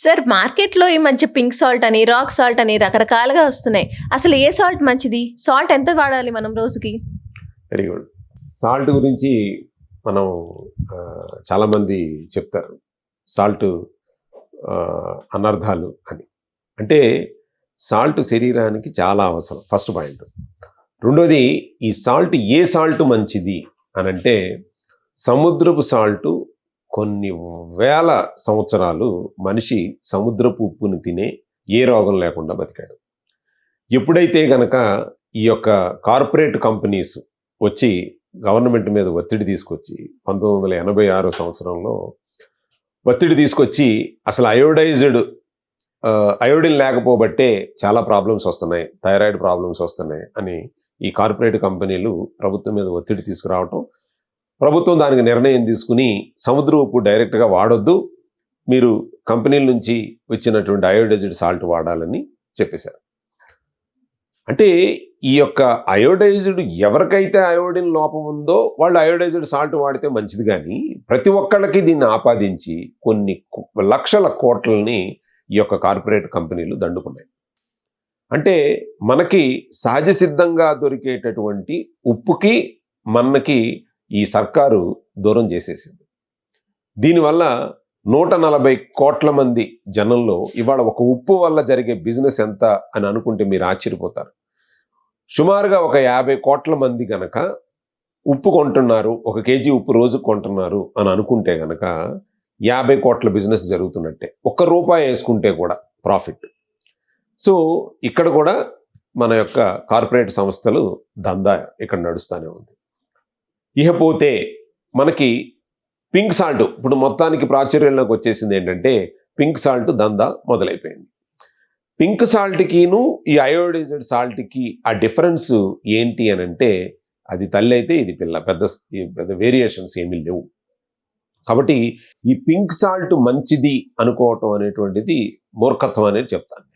Sir మార్కెట్లో ఈ మధ్య పింక్ సాల్ట్ అని రాక్ సాల్ట్ అని రకరకాలుగా వస్తున్నాయి. అసలు ఏ సాల్ట్ మంచిది? సాల్ట్ ఎంత వాడాలి మనం రోజుకి? వెరీ గుడ్ సాల్ట్ గురించి మనం చాలామంది చెప్తారు. సాల్ట్ అనర్ధాలు అనర్థాలు అని. అంటే సాల్ట్ శరీరానికి చాలా అవసరం. ఫస్ట్ పాయింట్ రెండోది ఈ సాల్ట్ ఏ సాల్ట్ మంచిది అని అంటే సముద్రపు సాల్ట్ కొన్ని వేల సంవత్సరాలు మనిషి సముద్రపు ఉప్పుని తినే ఏ రోగం లేకుండా బతికాడు. ఎప్పుడైతే గనక ఈ యొక్క కార్పొరేట్ కంపెనీస్ వచ్చి గవర్నమెంట్ మీద ఒత్తిడి తీసుకొచ్చి పంతొమ్మిది వందల ఎనభై ఆరో సంవత్సరంలో ఒత్తిడి తీసుకొచ్చి అసలు అయోడైజ్డ్ అయోడిన్ లేకపోబట్టే చాలా ప్రాబ్లమ్స్ వస్తున్నాయి థైరాయిడ్ ప్రాబ్లమ్స్ వస్తున్నాయి అని ఈ కార్పొరేట్ కంపెనీలు ప్రభుత్వం మీద ఒత్తిడి తీసుకురావటం ప్రభుత్వం దానికి నిర్ణయం తీసుకుని సముద్ర ఉప్పు డైరెక్ట్గా వాడొద్దు. మీరు కంపెనీల నుంచి వచ్చినటువంటి అయోడైజ్డ్ సాల్ట్ వాడాలని చెప్పేశారు. అంటే ఈ యొక్క అయోడైజ్డ్ ఎవరికైతే అయోడిన్ లోపం ఉందో వాళ్ళు అయోడైజ్డ్ సాల్ట్ వాడితే మంచిది కానీ ప్రతి ఒక్కళ్ళకి దీన్ని ఆపాదించి కొన్ని లక్షల కోట్లని ఈ యొక్క కార్పొరేట్ కంపెనీలు దండుకున్నాయి. అంటే మనకి సహజ సిద్ధంగా దొరికేటటువంటి ఉప్పుకి మనకి ఈ సర్కారు దూరం చేసేసింది. దీనివల్ల నూట నలభై కోట్ల మంది జనంలో ఇవాళ ఒక ఉప్పు వల్ల జరిగే బిజినెస్ ఎంత అని అనుకుంటే మీరు ఆశ్చర్యపోతారు. సుమారుగా ఒక యాభై కోట్ల మంది గనక ఉప్పు కొంటున్నారు ఒక కేజీ ఉప్పు రోజు కొంటున్నారు అని అనుకుంటే గనక యాభై కోట్ల బిజినెస్ జరుగుతున్నట్టే. ఒక్క రూపాయి వేసుకుంటే కూడా ప్రాఫిట్. సో ఇక్కడ కూడా మన యొక్క కార్పొరేట్ సంస్థలు దందా ఇక్కడ నడుస్తూనే ఉంది. ఇకపోతే మనకి పింక్ సాల్ట్ ఇప్పుడు మొత్తానికి ప్రాచుర్యంలోకి వచ్చేసింది ఏంటంటే పింక్ సాల్ట్ దందా మొదలైపోయింది. పింక్ సాల్ట్కిను ఈ అయోడైజ్డ్ సాల్ట్కి ఆ డిఫరెన్స్ ఏంటి అని అంటే అది తల్లి అయితే ఇది పిల్ల పెద్ద పెద్ద వేరియేషన్స్ ఏమీ లేవు. కాబట్టి ఈ పింక్ సాల్ట్ మంచిది అనుకోవటం అనేటువంటిది మూర్ఖత్వం అనేది చెప్తాను.